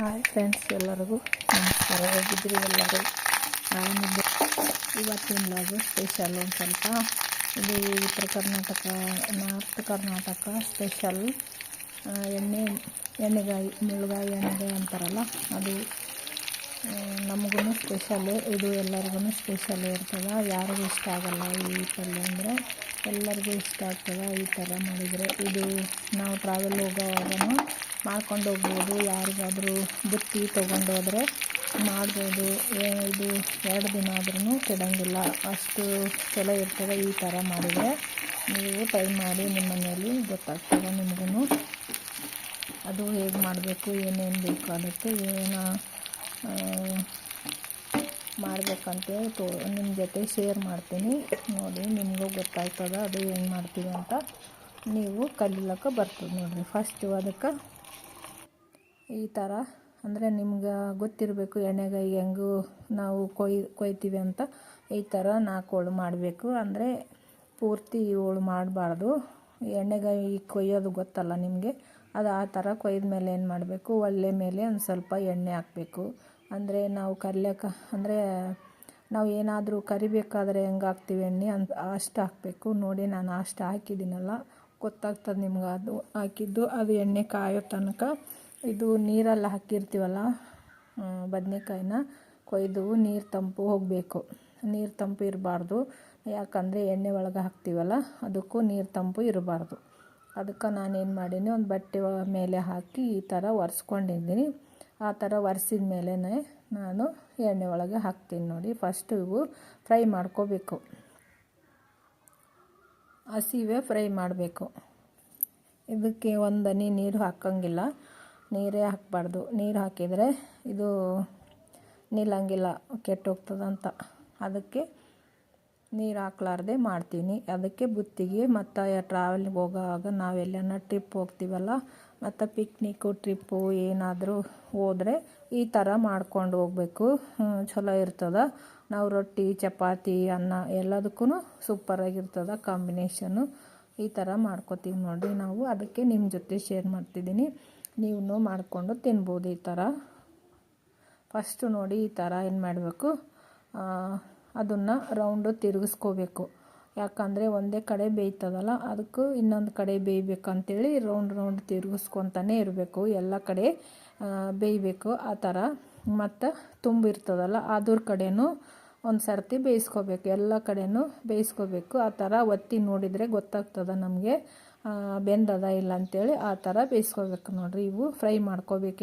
Hi friends ಎಲ್ಲರಿಗೂ ನಮಸ್ಕಾರ. ಹೇಗಿದ್ರಿ ಎಲ್ಲರೂ? ಆರಾಮಿದ್ದೆ ಇವತ್ತಿನ ಲಾಗು ಸ್ಪೆಷಲ್ ಒಂದು ಸ್ವಲ್ಪ ಇದು ಉತ್ತರ ಕರ್ನಾಟಕ ನಾರ್ತ್ ಕರ್ನಾಟಕ ಸ್ಪೆಷಲ್ ಎಣ್ಣೆ, ಎಣ್ಣೆಗಾಯಿ ಮುಳುಗಾಯಿ ಎಣ್ಣೆಗಾಯಿ ಅಂತಾರಲ್ಲ, ಅದು ನಮಗೂ ಸ್ಪೆಷಲ್ಲು ಇದು ಎಲ್ಲರಿಗೂ ಸ್ಪೆಷಲ್ ಇರ್ತದೆ. ಯಾರಿಗೂ ಇಷ್ಟ ಆಗಲ್ಲ ಈ ಪಲ್ಯ ಅಂದರೆ ಎಲ್ಲರಿಗೂ ಇಷ್ಟ ಆಗ್ತದೆ ಈ ಥರ ಮಾಡಿದರೆ. ಇದು ನಾವು ಟ್ರಾವೆಲ್ ಹೋಗೋವಾಗೂ ಮಾಡ್ಕೊಂಡು ಹೋಗ್ಬೋದು. ಯಾರಿಗಾದರೂ ಬುತ್ತಿ ತೊಗೊಂಡು ಹೋದರೆ ಮಾಡ್ಬೋದು. ಇದು ಎರಡು ದಿನ ಆದ್ರೂ ಕೆಡಂಗಿಲ್ಲ. ಅಷ್ಟು ಚಲೋ ಇರ್ತದೆ ಈ ಥರ ಮಾಡಿದರೆ. ನೀವು ಟ್ರೈ ಮಾಡಿ ನಿಮ್ಮ ಮನೆಯಲ್ಲಿ ಗೊತ್ತಾಗ್ತದೆ ನಿಮಗೂ ಅದು ಹೇಗೆ ಮಾಡಬೇಕು, ಏನೇನು ಬೇಕು, ಅದಕ್ಕೆ ಏನು ಮಾಡಬೇಕಂತೇಳಿ ತೋ ನಿಮ್ಮ ಜೊತೆ ಶೇರ್ ಮಾಡ್ತೀನಿ. ನೋಡಿ, ನಿಮಗೂ ಗೊತ್ತಾಗ್ತದೆ ಅದು ಹೆಂಗೆ ಮಾಡ್ತೀವಿ ಅಂತ. ನೀವು ಕಲಿಲಕ್ಕ ಬರ್ತದೆ ನೋಡಿರಿ. ಫಸ್ಟು ಅದಕ್ಕೆ ಈ ಥರ ಅಂದರೆ ನಿಮ್ಗೆ ಗೊತ್ತಿರಬೇಕು ಎಣ್ಣೆಗಾಯಿ ಹೆಂಗು ನಾವು ಕೊಯ್, ಕೊಯ್ತೀವಿ ಅಂತ. ಈ ಥರ ನಾಲ್ಕು ಮಾಡಬೇಕು. ಅಂದರೆ ಪೂರ್ತಿ ಹೋಳು ಮಾಡಬಾರ್ದು. ಎಣ್ಣೆಗಾಯಿ ಕೊಯ್ಯೋದು ಗೊತ್ತಲ್ಲ ನಿಮಗೆ. ಅದು ಆ ಥರ ಕೊಯ್ದ ಮೇಲೆ ಏನು ಮಾಡಬೇಕು? ಒಳ್ಳೆ ಮೇಲೆ ಒಂದು ಸ್ವಲ್ಪ ಎಣ್ಣೆ ಹಾಕಬೇಕು. ಅಂದರೆ ನಾವು ಕರಿಯಕ ಅಂದರೆ ನಾವು ಏನಾದರೂ ಕರಿಬೇಕಾದ್ರೆ ಹೆಂಗೆ ಹಾಕ್ತೀವಿ ಎಣ್ಣೆ ಅಂತ ಅಷ್ಟು ಹಾಕಬೇಕು. ನೋಡಿ ನಾನು ಅಷ್ಟು ಹಾಕಿದ್ದೀನಲ್ಲ, ಗೊತ್ತಾಗ್ತದೆ ನಿಮ್ಗೆ ಅದು ಹಾಕಿದ್ದು. ಅದು ಎಣ್ಣೆ ಕಾಯೋ ತನಕ ಇದು ನೀರಲ್ಲಿ ಹಾಕಿರ್ತೀವಲ್ಲ ಬದನೆಕಾಯಿನ ಕೊಯ್ದು ನೀರು ತಂಪು ಹೋಗಬೇಕು. ನೀರು ತಂಪು ಇರಬಾರ್ದು. ಯಾಕಂದರೆ ಎಣ್ಣೆ ಒಳಗೆ ಹಾಕ್ತೀವಲ್ಲ, ಅದಕ್ಕೂ ನೀರು ತಂಪು ಇರಬಾರ್ದು. ಅದಕ್ಕೆ ನಾನೇನು ಮಾಡೀನಿ, ಒಂದು ಬಟ್ಟೆ ಮೇಲೆ ಹಾಕಿ ಈ ಥರ ಒರೆಸ್ಕೊಂಡಿದ್ದೀನಿ. ಆ ಥರ ಒರೆಸಿದ ಮೇಲೆ ನಾನು ಎಣ್ಣೆ ಒಳಗೆ ಹಾಕ್ತೀನಿ ನೋಡಿ. ಫಸ್ಟು ಇವು ಫ್ರೈ ಮಾಡ್ಕೋಬೇಕು. ಹಸಿವೆ ಫ್ರೈ ಮಾಡಬೇಕು. ಇದಕ್ಕೆ ಒಂದು ಹನಿ ನೀರು ಹಾಕೋಂಗಿಲ್ಲ. ನೀರೇ ಹಾಕಬಾರ್ದು. ನೀರು ಹಾಕಿದರೆ ಇದು ನಿಲ್ಲಂಗಿಲ್ಲ, ಕೆಟ್ಟೋಗ್ತದಂತ. ಅದಕ್ಕೆ ನೀರು ಹಾಕ್ಲಾರ್ದೆ ಮಾಡ್ತೀನಿ. ಅದಕ್ಕೆ ಬುತ್ತಿಗೆ ಮತ್ತು ಟ್ರಾವೆಲಿಗೆ ಹೋಗೋವಾಗ ನಾವೆಲ್ಲನ ಟ್ರಿಪ್ ಹೋಗ್ತೀವಲ್ಲ, ಮತ್ತು ಪಿಕ್ನಿಕ್ಕು ಟ್ರಿಪ್ಪು ಏನಾದರೂ ಹೋದರೆ ಈ ಥರ ಮಾಡ್ಕೊಂಡು ಹೋಗ್ಬೇಕು. ಚಲೋ ಇರ್ತದೆ. ನಾವು ರೊಟ್ಟಿ, ಚಪಾತಿ, ಅನ್ನ ಎಲ್ಲದಕ್ಕೂ ಸೂಪರಾಗಿರ್ತದೆ ಕಾಂಬಿನೇಷನ್ನು ಈ ಥರ ಮಾಡ್ಕೋತೀವಿ ನೋಡಿ ನಾವು. ಅದಕ್ಕೆ ನಿಮ್ಮ ಜೊತೆ ಶೇರ್ ಮಾಡ್ತಿದ್ದೀನಿ. ನೀವು ಮಾಡಿಕೊಂಡು ತಿನ್ಬೋದು ಈ ಥರ ಫಸ್ಟು ನೋಡಿ ಈ ಥರ ಏನು ಮಾಡಬೇಕು? ಅದನ್ನು ರೌಂಡು ತಿರುಗಿಸ್ಕೋಬೇಕು. ಯಾಕಂದರೆ ಒಂದೇ ಕಡೆ ಬೇಯ್ತದಲ್ಲ, ಅದಕ್ಕೂ ಇನ್ನೊಂದು ಕಡೆ ಬೇಯಬೇಕಂತೇಳಿ ರೌಂಡ್ ರೌಂಡ್ ತಿರುಗಿಸ್ಕೊತಾನೆ ಇರಬೇಕು. ಎಲ್ಲ ಕಡೆ ಬೇಯಬೇಕು. ಆ ಥರ ಮತ್ತು ತುಂಬಿರ್ತದಲ್ಲ, ಅದ್ರ ಕಡೆಯೂ ಒಂದು ಸರ್ತಿ ಬೇಯಿಸ್ಕೋಬೇಕು. ಎಲ್ಲ ಕಡೆಯೂ ಬೇಯಿಸ್ಕೋಬೇಕು. ಆ ಥರ ಒತ್ತಿ ನೋಡಿದರೆ ಗೊತ್ತಾಗ್ತದೆ ನಮಗೆ. ಬೆಂದದ ಇಲ್ಲ ಅಂತೇಳಿ ಆ ಥರ ಬೇಯಿಸ್ಕೋಬೇಕು ನೋಡಿರಿ. ಇವು ಫ್ರೈ ಮಾಡ್ಕೋಬೇಕು.